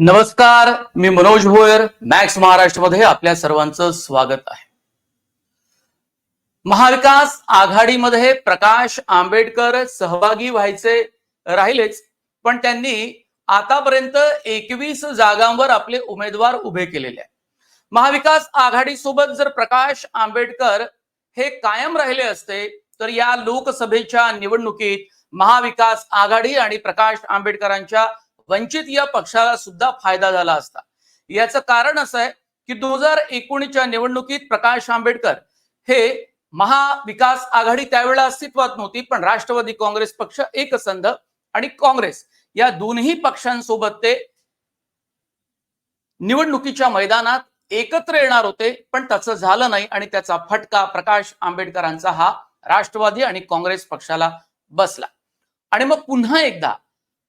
नमस्कार मी मनोज भोयर मॅक्स महाराष्ट्रमध्ये आपल्या सर्वांचं स्वागत आहे. महाविकास आघाडीमध्ये प्रकाश आंबेडकर सहभागी व्हायचे राहिलेच पण त्यांनी आतापर्यंत एकवीस जागांवर आपले उमेदवार उभे केलेले आहे महाविकास आघाडीसोबत जर प्रकाश आंबेडकर हे कायम राहिले असते तर या लोकसभेच्या निवडणुकीत महाविकास आघाडी आणि प्रकाश आंबेडकरांच्या वंचित या पक्षाला सुद्धा फायदा झाला असता. याचं कारण असं आहे की दोन हजार एकोणीसच्या निवडणुकीत प्रकाश आंबेडकर हे महाविकास आघाडी त्यावेळेला अस्तित्वात नव्हती पण राष्ट्रवादी काँग्रेस पक्ष एकसंध आणि काँग्रेस या दोन्ही पक्षांसोबत ते निवडणुकीच्या मैदानात एकत्र येणार होते पण त्याचं झालं नाही आणि त्याचा फटका प्रकाश आंबेडकरांचा हा राष्ट्रवादी आणि काँग्रेस पक्षाला बसला. आणि मग पुन्हा एकदा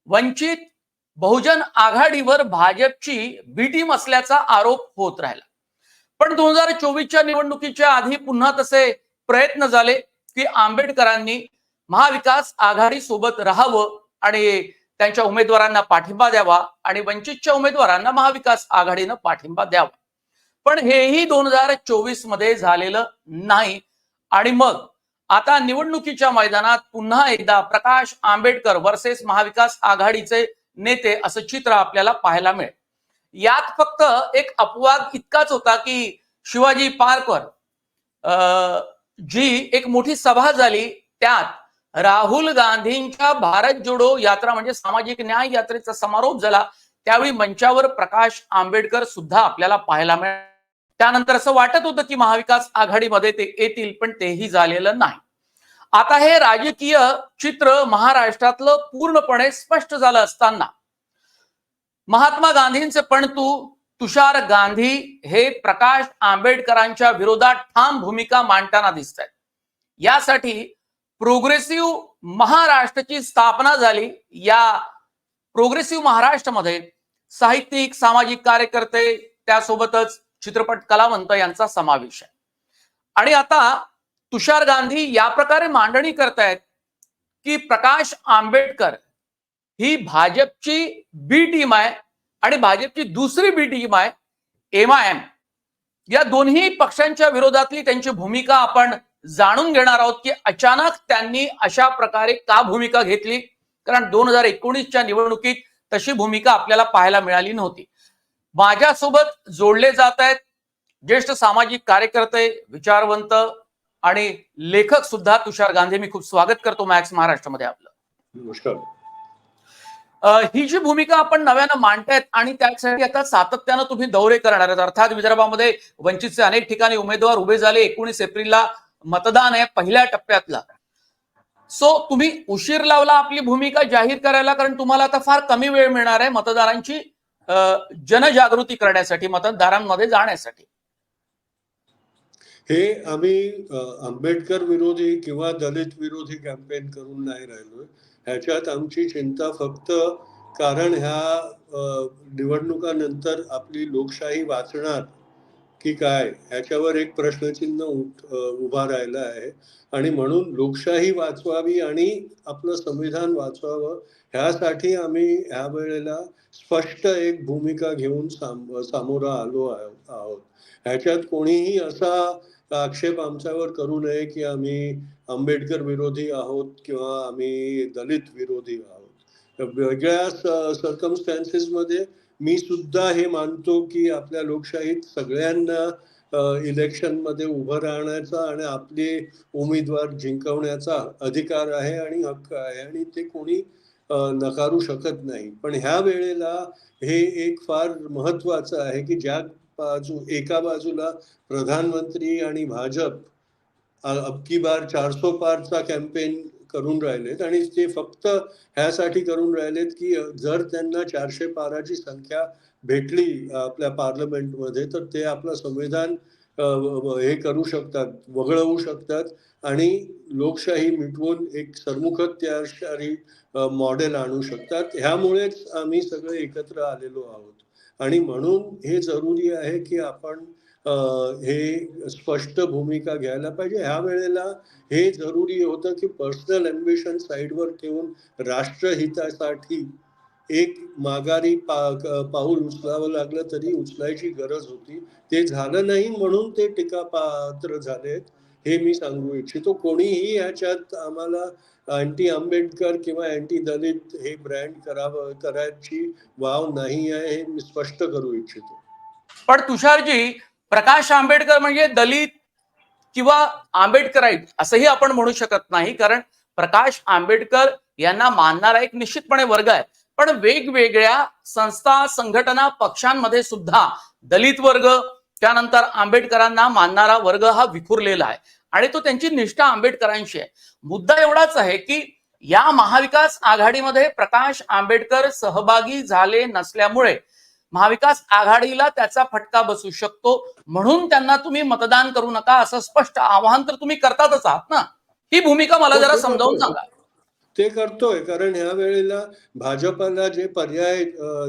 वंचित बहुजन आघाडीवर भाजपची बी टीम असल्याचा आरोप होत राहिला. पण दोन हजार चोवीसच्या निवडणुकीच्या आधी पुन्हा तसे प्रयत्न झाले की आंबेडकरांनी महाविकास आघाडी सोबत राहावं आणि त्यांच्या उमेदवारांना पाठिंबा द्यावा आणि वंचितच्या उमेदवारांना महाविकास आघाडीनं पाठिंबा द्यावा. पण हेही दोन हजार चोवीसमध्ये झालेलं नाही. आणि मग आता निवडणुकीच्या मैदानात पुन्हा एकदा प्रकाश आंबेडकर वर्सेस महाविकास आघाडीचे नेते असं चित्र आपल्याला पाहायला मिळेल. यात फक्त एक अपवाद इतकाच होता की शिवाजी पार्कवर अं, जी एक मोठी सभा झाली त्यात राहुल गांधींच्या भारत जोडो यात्रा म्हणजे सामाजिक न्याय यात्रेचा समारोप झाला त्यावेळी मंचावर प्रकाश आंबेडकर सुद्धा आपल्याला पाहायला मिळाले. त्यानंतर असं वाटत होतं की महाविकास आघाडीमध्ये ते येतील पण तेही झालेलं नाही. आता हे राजकीय चित्र महाराष्ट्रातलं पूर्णपणे स्पष्ट झालं असताना. महात्मा गांधींचे पणतू तुषार गांधी हे प्रकाश आंबेडकरांच्या विरोधात ठाम भूमिका मांडताना दिसत आहेत यासाठी प्रोग्रेसिव्ह महाराष्ट्राची स्थापना झाली. या प्रोग्रेसिव्ह महाराष्ट्रामध्ये साहित्यिक सामाजिक कार्यकर्ते त्यासोबतच चित्रपट कलावंत यांचा समावेश आहे. आणि आता तुषार गांधी या प्रकारे मांडणी करतायत की प्रकाश आंबेडकर ही भाजपची बी टीम आहे आणि भाजपची दुसरी बी टीम आहे एम आय एम या दोन्ही पक्षांच्या विरोधातली त्यांची भूमिका आपण जाणून घेणार आहोत की अचानक त्यांनी अशा प्रकारे का भूमिका घेतली? कारण दोन हजार एकोणीसच्या निवडणुकीत तशी भूमिका आपल्याला पाहायला मिळाली नव्हती. माझ्यासोबत जोडले जात आहेत ज्येष्ठ सामाजिक कार्यकर्ते विचारवंत आणि लेखक सुद्धा तुषार गांधी. मी खूप स्वागत करतो मॅक्स महाराष्ट्रामध्ये आपलं. नमस्कार. ही जी भूमिका आपण नव्यानं मांडतायत आणि त्यासाठी आता सातत्यानं तुम्ही दौरे करणार आहेत. अर्थात विदर्भामध्ये वंचितचे अनेक ठिकाणी उमेदवार उभे झाले. एकोणीस एप्रिलला मतदान आहे पहिल्या टप्प्यातला. सो तुम्ही उशीर लावला आपली भूमिका जाहीर करायला कारण तुम्हाला आता फार कमी वेळ मिळणार आहे मतदारांची जनजागृती करण्यासाठी मतदारांमध्ये जाण्यासाठी. हे आम्ही आंबेडकर विरोधी किंवा दलित विरोधी कॅम्पेन करून नाही राहिलोय. ह्याच्यात आमची चिंता फक्त कारण ह्या निवडणुकानंतर आपली लोकशाही वाचणार की काय ह्याच्यावर एक प्रश्नचिन्ह उभा राहिला आहे. आणि म्हणून लोकशाही वाचवावी आणि आपलं संविधान वाचवावं ह्यासाठी आम्ही ह्या वेळेला स्पष्ट एक भूमिका घेऊन साम सामोरं आलो आहोत. ह्याच्यात कोणीही असा आक्षेप आमच्यावर करू नये की आम्ही आंबेडकर विरोधी आहोत किंवा आम्ही दलित विरोधी आहोत. वेगळ्या सर्कमस्टॅन्सेस मध्ये मी सुद्धा हे मानतो की आपल्या लोकशाहीत सगळ्यांना इलेक्शनमध्ये उभं राहण्याचा आणि आपले उमेदवार जिंकवण्याचा अधिकार आहे आणि हक्क आहे आणि ते कोणी नकारू शकत नाही. पण ह्या वेळेला हे एक फार महत्वाचं आहे की ज्या बाजू एका बाजूला प्रधानमंत्री आणि भाजप अबकी बार चारसो पारचा कॅम्पेन करून राहिलेत आणि ते फक्त ह्यासाठी करून राहिलेत की जर त्यांना चारशे पाराची संख्या भेटली आपल्या पार्लमेंटमध्ये तर ते आपलं संविधान हे करू शकतात वगळवू शकतात आणि लोकशाही मिटवून एक सरमुखत्यारी मॉडेल आणू शकतात. ह्यामुळेच आम्ही सगळे एकत्र आलेलो आहोत. आणि म्हणून हे जरुरी आहे की आपण हे स्पष्ट भूमिका घ्यायला पाहिजे. ह्या वेळेला हे जरुरी होतं की पर्सनल अम्बिशन साईडवर ठेवून राष्ट्रहितासाठी एक माघारी पा पाऊल उचलावं लागलं तरी उचलायची गरज होती. ते झालं नाही म्हणून ते टीका पात्र झालेत हे मी सांगू इच्छितो. कोणीही ह्याच्यात आम्हाला अँटी आंबेडकर किंवा अँटी दलित हे ब्रँड करावं करायची वाव नाही आहे हे मी स्पष्ट करू इच्छितो. पण तुषारजी प्रकाश आंबेडकर म्हणजे दलित किंवा आंबेडकराईट असंही आपण म्हणू शकत नाही कारण प्रकाश आंबेडकर यांना मानणारा एक निश्चितपणे वर्ग आहे. पण वेगवेगळ्या संस्था संघटना पक्षांमध्ये सुद्धा दलित वर्ग त्यानंतर आंबेडकरांना मानणारा वर्ग हा विखुरलेला आहे. आणि तो त्यांची निष्ठा आंबेडकरांशी आहे. मुद्दा एवढाच आहे की या महाविकास आघाडीमध्ये प्रकाश आंबेडकर सहभागी झाले नसल्यामुळे महाविकास आघाडीला त्याचा फटका बसू शकतो. म्हणून त्यांना तुम्ही मतदान करू नका असं स्पष्ट आवाहन तर तुम्ही करतातच आहात ना? ही भूमिका मला जरा समजावून सांगा. ते करतोय. कारण ह्या वेळेला भाजपला जे पर्याय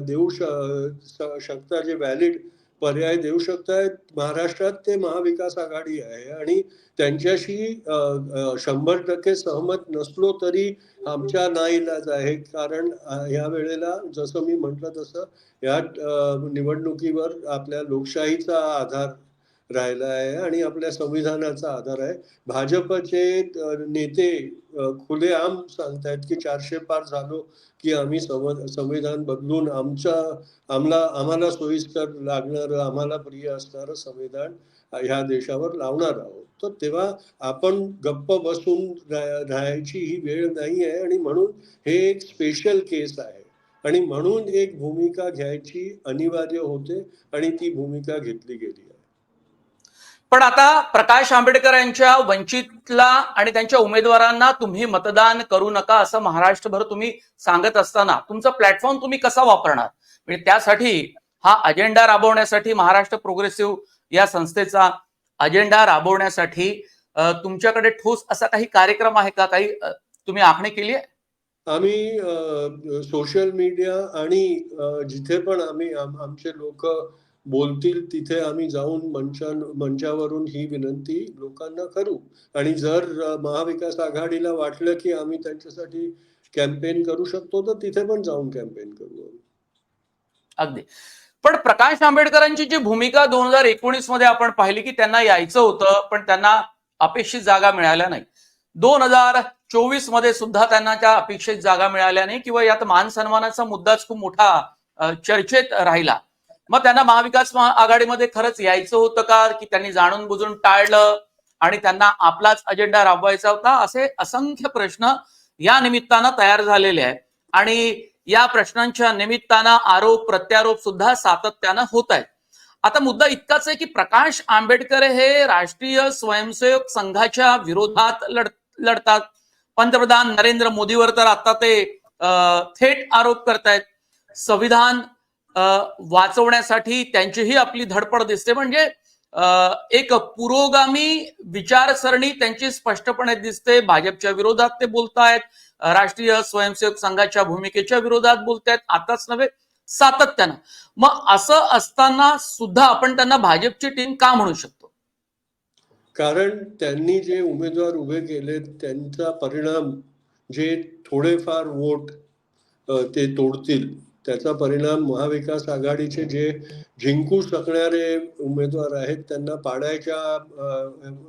देऊ शकता जे व्हॅलिड पर्याय देऊ शकतायत महाराष्ट्रात ते महाविकास आघाडी आहे. आणि त्यांच्याशी शंभर टक्के सहमत नसलो तरी आमच्या नाईलाज आहे. कारण या ह्या वेळेला जसं मी म्हटलं तसं या निवडणुकीवर आपल्या लोकशाहीचा आधार राहिला आहे आणि आपल्या संविधानाचा आधार आहे. भाजपचे नेते खुलेआम सांगतायत की चारशे पार झालो की आम्ही संव- संविधान बदलून आमच्या आम्हाला आम्हाला सोयीस्कर लागणारं आम्हाला प्रिय असणारं संविधान ह्या देशावर लावणार आहोत. तर तेव्हा आपण गप्प बसून राहायची ही वेळ नाही आहे आणि म्हणून हे एक स्पेशल केस आहे. आणि म्हणून एक भूमिका घ्यायची अनिवार्य होते आणि ती भूमिका घेतली गेली पण आता प्रकाश आंबेडकर यांच्या वंचितला आणि त्यांच्या उमेदवारांना तुम्ही मतदान करू नका असं महाराष्ट्रभर तुम्ही सांगत असताना तुमचा प्लॅटफॉर्म तुम्ही कसा वापरणार? म्हणजे त्यासाठी हा अजेंडा राबवण्यासाठी महाराष्ट्र प्रोग्रेसिव्ह या संस्थेचा अजेंडा राबवण्यासाठी तुमच्याकडे ठोस असा काही कार्यक्रम आहे का? काही तुम्ही आखणी केली आहे? आम्ही सोशल मीडिया आणि जिथे पण आम्ही आमचे लोक बोलतील तिथे आम्ही जाऊन मंचा मंचावरून ही विनंती लोकांना करू. आणि जर महाविकास आघाडीला वाटलं की आम्ही त्यांच्यासाठी कॅम्पेन करू शकतो तर तिथे पण जाऊन कॅम्पेन करू अगदी. पण प्रकाश आंबेडकरांची जी भूमिका दोन हजार एकोणीसमध्ये आपण पाहिली की त्यांना यायचं होतं पण त्यांना अपेक्षित जागा मिळाल्या नाही. दोन हजार चोवीसमध्ये सुद्धा त्यांना त्या अपेक्षित जागा मिळाल्या नाही किंवा यात मान सन्मानाचा मुद्दाच खूप मोठा चर्चेत राहिला. मग त्यांना महाविकास आघाडीमध्ये खरंच यायचं होतं का? की त्यांनी जाणून बुजून टाळलं? आणि त्यांना आपलाच अजेंडा राबवायचा होता? असे असंख्य प्रश्न या निमित्तानं तयार झालेले आहेत. आणि या प्रश्नांच्या निमित्तानं आरोप प्रत्यारोप सुद्धा सातत्यानं होत आहेत. आता मुद्दा इतकाच आहे की प्रकाश आंबेडकर हे राष्ट्रीय स्वयंसेवक संघाच्या विरोधात लढ लढतात. पंतप्रधान नरेंद्र मोदीवर तर आता ते थेट आरोप करतायत. संविधान वाचवण्यासाठी त्यांचीही आपली धडपड दिसते. म्हणजे एक पुरोगामी विचारसरणी त्यांची स्पष्टपणे दिसते. भाजपच्या विरोधात ते बोलतायत. राष्ट्रीय स्वयंसेवक संघाच्या भूमिकेच्या विरोधात बोलतायत. आताच नव्हे सातत्यानं. मग असं असताना सुद्धा आपण त्यांना भाजपची टीम का म्हणू शकतो? कारण त्यांनी जे उमेदवार उभे केले त्यांचा परिणाम जे थोडेफार वोट ते तोडतील त्याचा परिणाम महाविकास आघाडीचे जे जिंकू शकणारे उमेदवार आहेत त्यांना पाडायच्या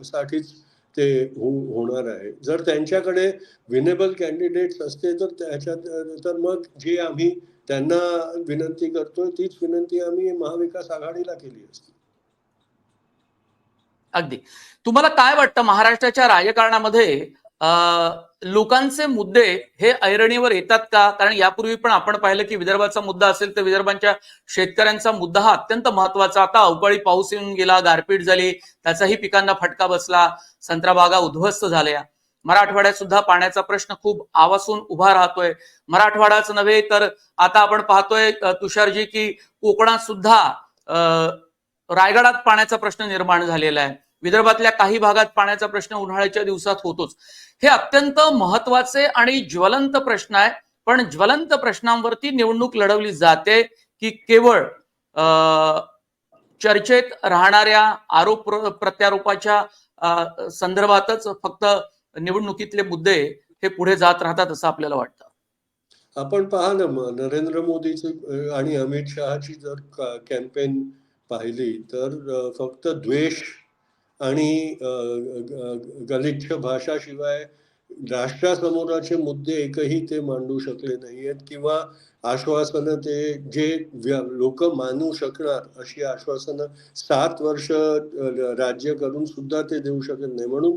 साठीच ते हो- होणार आहे. जर त्यांच्याकडे विनेबल कॅन्डिडेट्स असते तर त्याच्यात तर मग जे आम्ही त्यांना विनंती करतोय तीच विनंती आम्ही महाविकास आघाडीला केली असते. अगदी. तुम्हाला काय वाटतं? महाराष्ट्राच्या राजकारणामध्ये लोकांचे मुद्दे हे ऐरणीवर येतात का? कारण यापूर्वी पण आपण पाहिलं की विदर्भाचा मुद्दा असेल तर विदर्भांच्या शेतकऱ्यांचा मुद्दा हा अत्यंत महत्त्वाचा आता अवकाळी पाऊस येऊन गेला गारपीट झाली त्याचाही पिकांना फटका बसला संत्रा बागा उद्ध्वस्त झाल्या. मराठवाड्यात सुद्धा पाण्याचा प्रश्न खूप आवासून उभा राहतोय. मराठवाडाच नव्हे तर आता आपण पाहतोय तुषारजी की कोकणात सुद्धा रायगडात पाण्याचा प्रश्न निर्माण झालेला आहे. विदर्भातल्या काही भागात पाण्याचा प्रश्न उन्हाळ्याच्या दिवसात होतोच. हे अत्यंत महत्त्वाचे आणि ज्वलंत प्रश्न आहे. पण ज्वलंत प्रश्नांवरती निवडणूक लढवली जाते की केवळ चर्चेत राहणाऱ्या आरोप प्रत्यारोपाच्या संदर्भातच फक्त निवडणुकीतले मुद्दे हे पुढे जात राहतात असं आपल्याला वाटतं. आपण पहा ना नरेंद्र मोदीची आणि अमित शहाची जर कॅम्पेन पाहिली तर फक्त द्वेष आणि गलिच्छ भाषाशिवाय राष्ट्रासमोराचे मुद्दे एकही ते मांडू शकले नाहीयेत किंवा आश्वासनं ते जे लोक मानू शकणार अशी आश्वासनं सात वर्ष राज्य करून सुद्धा ते देऊ शकत नाही. म्हणून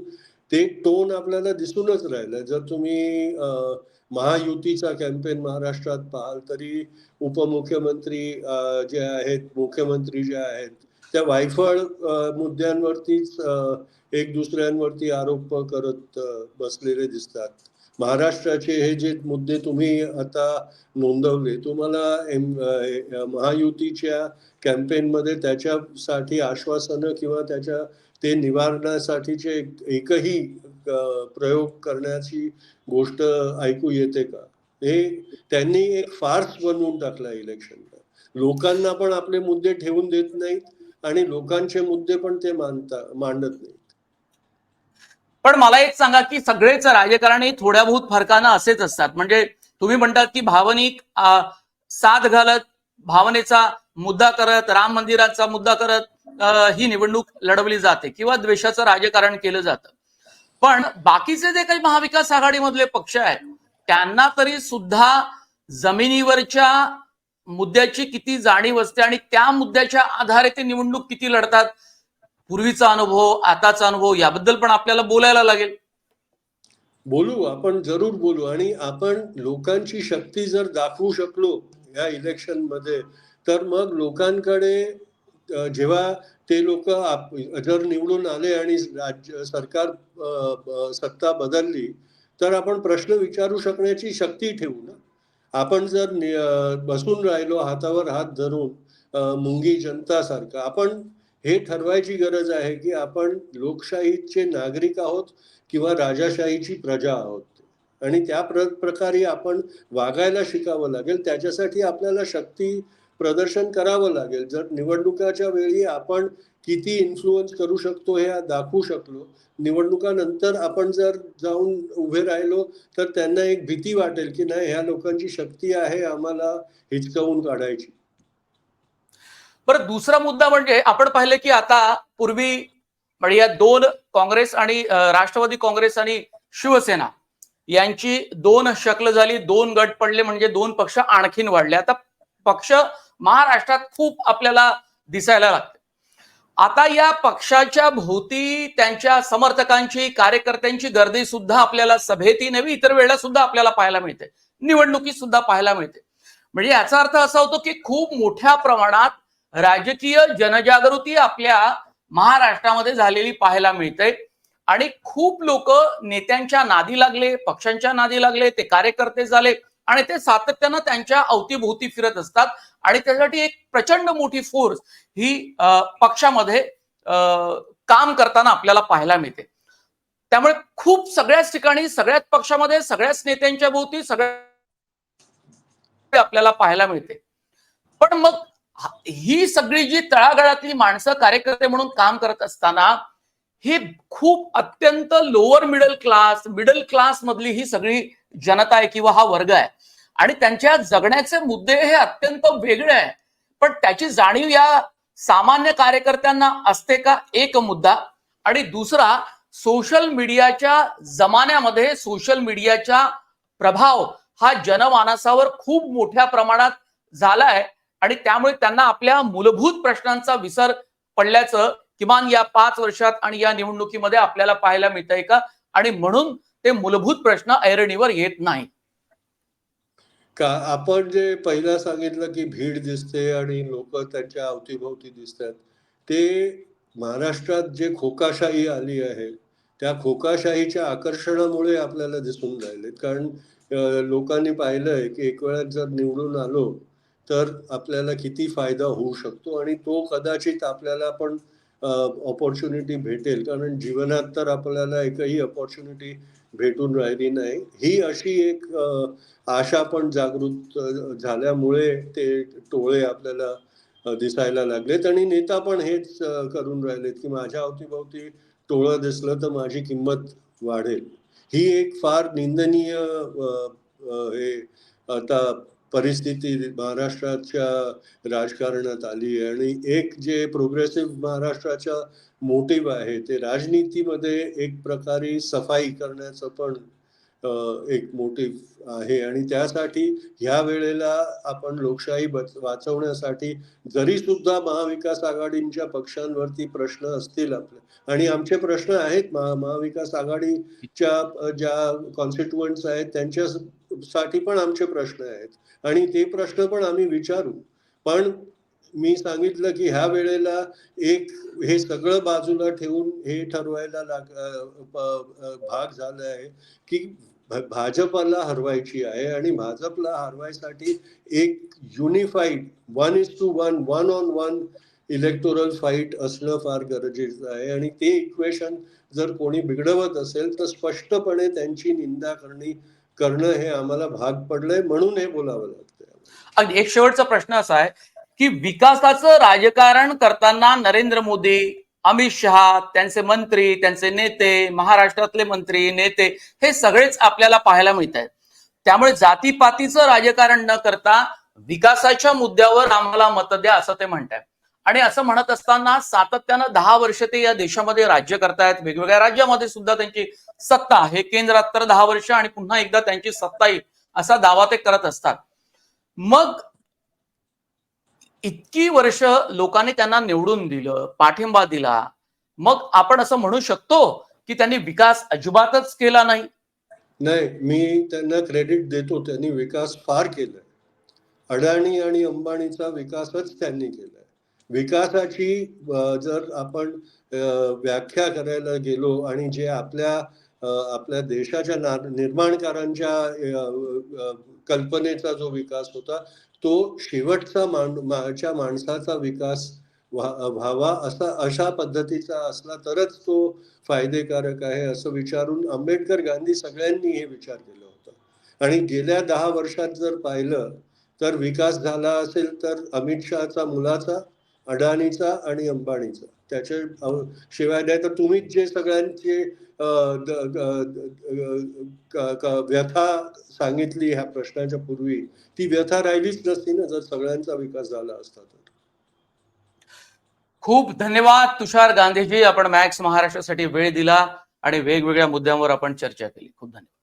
ते टोन आपल्याला दिसूनच राहिलं जर तुम्ही महायुतीचा कॅम्पेन महाराष्ट्रात पाहाल तरी उपमुख्यमंत्री जे आहेत मुख्यमंत्री जे आहेत त्या वायफळ मुद्द्यांवरतीच एक दुसऱ्यांवरती आरोप करत बसलेले दिसतात. महाराष्ट्राचे हे जे मुद्दे तुम्ही आता नोंदवले तुम्हाला एम- महायुतीच्या कॅम्पेनमध्ये त्याच्यासाठी आश्वासनं किंवा त्याच्या ते निवारण्यासाठीचे एकही प्रयोग करण्याची गोष्ट ऐकू येते का? हे त्यांनी एक फार्स बनवून टाकला इलेक्शनला. लोकांना पण आपले मुद्दे ठेवून देत नाहीत. आणि लोकांचे मुद्दे पण ते मानता मांडत नाहीत. पण मला एक सांगा की सगळेच राजकारणी थोड्या बहुत फरकानं असेच असतात. म्हणजे तुम्ही म्हणतात की भावनिक साथ घालत भावनेचा मुद्दा करत राम मंदिराचा मुद्दा करत ही निवडणूक लढवली जाते किंवा द्वेषाचं राजकारण केलं जातं. पण बाकीचे जे काही महाविकास आघाडीमधले पक्ष आहेत त्यांना तरी सुद्धा जमिनीवरच्या मुद्द्याची किती जाणीव असते आणि त्या मुद्द्याच्या आधारे ते निवडणूक किती लढतात पूर्वीचा अनुभव आताचा अनुभव याबद्दल पण आपल्याला बोलायला लागेल. बोलू आपण जरूर बोलू. आणि आपण लोकांची शक्ती जर दाखवू शकलो या इलेक्शनमध्ये तर मग लोकांकडे जेव्हा ते लोक जर निवडून आले आणि राज्य सरकार सत्ता बदलली तर आपण प्रश्न विचारू शकण्याची शक्ती ठेवू ना? आपण जर बसून राहिलो हातावर हात धरून मुंगी जनतासारखं आपण हे ठरवायची गरज आहे की आपण लोकशाहीचे नागरिक आहोत किंवा राजाशाहीची प्रजा आहोत. आणि त्या प्र प्रकारे आपण वागायला शिकावं लागेल त्याच्यासाठी आपल्याला शक्ती प्रदर्शन करावं लागेल. जर निवडणुकाच्या वेळी आपण किती इन्फ्लुअन्स करू शकतो हे दाखवू शकलो. निवडणुकानंतर आपण जर जाऊन उभे राहिलो तर त्यांना एक भीती वाटेल की नाही ह्या लोकांची शक्ती आहे आम्हाला हिचकावून काढायची. बरं दुसरा मुद्दा म्हणजे आपण पाहिलं की आता पूर्वी म्हणजे या दोन काँग्रेस आणि राष्ट्रवादी काँग्रेस आणि शिवसेना यांची दोन शक्ल झाली दोन गट पडले म्हणजे दोन पक्ष आणखीन वाढले. आता पक्ष महाराष्ट्रात खूप आपल्याला दिसायला लागते. आता या पक्षाच्या भोवती त्यांच्या समर्थकांची कार्यकर्त्यांची गर्दी सुद्धा आपल्याला सभेती नवी इतर वेळेला सुद्धा आपल्याला पाहायला मिळते. निवडणुकीत सुद्धा पाहायला मिळते. म्हणजे याचा अर्थ असा होतो की खूप मोठ्या प्रमाणात राजकीय जनजागृती आपल्या महाराष्ट्रामध्ये झालेली पाहायला मिळते. आणि खूप लोक नेत्यांच्या नादी लागले पक्षांच्या नादी लागले ते कार्यकर्ते झाले आणि ते सातत्यानं त्यांच्या अवतीभोवती फिरत असतात. आणि त्यासाठी एक प्रचंड मोठी फोर्स ही पक्षामध्ये काम करताना आपल्याला पाहायला मिळते. त्यामुळे खूप सगळ्याच ठिकाणी सगळ्याच पक्षामध्ये सगळ्याच नेत्यांच्या भोवती सगळ्या आपल्याला पाहायला मिळते. पण मग ही सगळी जी तळागाळातली माणसं कार्यकर्ते म्हणून काम करत असताना ही खूप अत्यंत lower middle class middle class मधली ही सगळी जनता आहे किंवा हा वर्ग आहे. आणि त्यांच्या जगण्याचे मुद्दे हे अत्यंत वेगळे आहे. पण त्याची जाणीव या सामान्य कार्यकर्त्यांना असते का? एक मुद्दा. आणि दुसरा सोशल मीडियाच्या जमान्यामध्ये सोशल मीडियाचा प्रभाव हा जनमानसावर खूप मोठ्या प्रमाणात झालाय. आणि त्यामुळे त्यांना आपल्या मूलभूत प्रश्नांचा विसर पडल्याचं किमान या पाच वर्षात आणि या निवडणुकीमध्ये आपल्याला पाहायला मिळत आहे का? आणि म्हणून ते मूलभूत प्रश्न ऐरणीवर येत नाही. का आपण जे पहिला सांगितलं की भीड दिसते आणि लोक त्यांच्या अवतीभोवती दिसतात ते महाराष्ट्रात जे खोकाशाही आली आहे त्या खोकाशाहीच्या आकर्षणामुळे आपल्याला दिसून राहिले कारण लोकांनी पाहिलंय की एक वेळा जर निवडून आलो तर आपल्याला किती फायदा होऊ शकतो आणि तो कदाचित आपल्याला पण ऑपॉर्च्युनिटी भेटेल. कारण जीवनात तर आपल्याला एकही ऑपॉर्च्युनिटी भेटून राहिली नाही. ही अशी एक आशा पण जागृत झाल्यामुळे ते टोळे आपल्याला दिसायला लागलेत. आणि नेता पण हेच करून राहिलेत की माझ्या अवतीभोवती टोळं दिसलं तर माझी किंमत वाढेल. ही एक फार निंदनीय हे आता परिस्थिती महाराष्ट्राच्या राजकारणात आली आहे. आणि एक जे प्रोग्रेसिव्ह महाराष्ट्राच्या मोटिव्ह आहे ते राजनीतीमध्ये एक प्रकारे सफाई करण्याचं पण एक मोटिव्ह आहे. आणि त्यासाठी ह्या वेळेला आपण लोकशाही वाचवण्यासाठी जरी सुद्धा महाविकास आघाडींच्या पक्षांवरती प्रश्न असतील आपले. आणि आमचे प्रश्न आहेत महा महाविकास आघाडीच्या ज्या कॉन्स्टिट्युएंट्स आहेत त्यांच्यासाठी पण आमचे प्रश्न आहेत. आणि ते प्रश्न पण आम्ही विचारू. पण मी सांगितलं की ह्या वेळेला एक हे सगळं बाजूला ठेवून हे ठरवायला लाग भाग झाला आहे की भ- भाजपला हरवायची आहे आणि भाजपला हरवायसाठी एक unified one is to one one on one electoral fight असणं फार गरजेचं आहे. आणि ते इक्वेशन जर कोणी बिघडवत असेल तर स्पष्टपणे त्यांची निंदा करणे करणं हे आम्हाला भाग पडलंय म्हणून हे बोलावं लागतंय अगदी एक शेवटचा प्रश्न असा आहे की विकासाचं राजकारण करताना नरेंद्र मोदी अमित शहा त्यांचे मंत्री त्यांचे नेते महाराष्ट्रातले मंत्री नेते हे सगळेच आपल्याला पाहायला मिळत आहेत. त्यामुळे जातीपातीचं राजकारण न करता विकासाच्या मुद्द्यावर आम्हाला मत द्या असं ते म्हणतात आणि असं म्हणत असताना सातत्यानं दहा वर्ष ते या देशामध्ये राज्य करतायत. वेगवेगळ्या राज्यामध्ये सुद्धा त्यांची सत्ता हे केंद्रात तर दहा वर्ष आणि पुन्हा एकदा त्यांची सत्ता येईल असा दावा ते करत असतात. मग इतकी वर्ष लोकांनी त्यांना निवडून दिलं पाठिंबा दिला मग आपण असं म्हणू शकतो की त्यांनी विकास अजिबातच केला नाही? नाही मी त्यांना क्रेडिट देतो त्यांनी विकास फार केलाय. अडाणी आणि अंबानीचा विकासच त्यांनी केलाय. विकासाची जर आपण व्याख्या करायला गेलो आणि जे आपल्या आपल्या देशाच्या निर्माणकारांच्या कल्पनेचा जो विकास होता तो शेवटचा माणच्या माणसाचा विकास व्हावा असा अशा पद्धतीचा असला तरच तो फायदेकारक आहे असं विचारून आंबेडकर गांधी सगळ्यांनी हे विचार केला होता. आणि गेल्या दहा वर्षात जर पाहिलं तर विकास झाला असेल तर अमित शहाचा मुलाचा अडाणीचा आणि अंबानीचा. त्याच्या शिवाय नाही तर तुम्हीच जे सगळ्यांचे व्यथा सांगितली ह्या प्रश्नाच्या पूर्वी ती व्यथा राहिलीच नसती ना जर सगळ्यांचा विकास झाला असता तर. खूप धन्यवाद तुषार गांधीजी. आपण मॅक्स महाराष्ट्रासाठी वेळ दिला आणि वेगवेगळ्या मुद्द्यांवर आपण चर्चा केली. खूप धन्यवाद.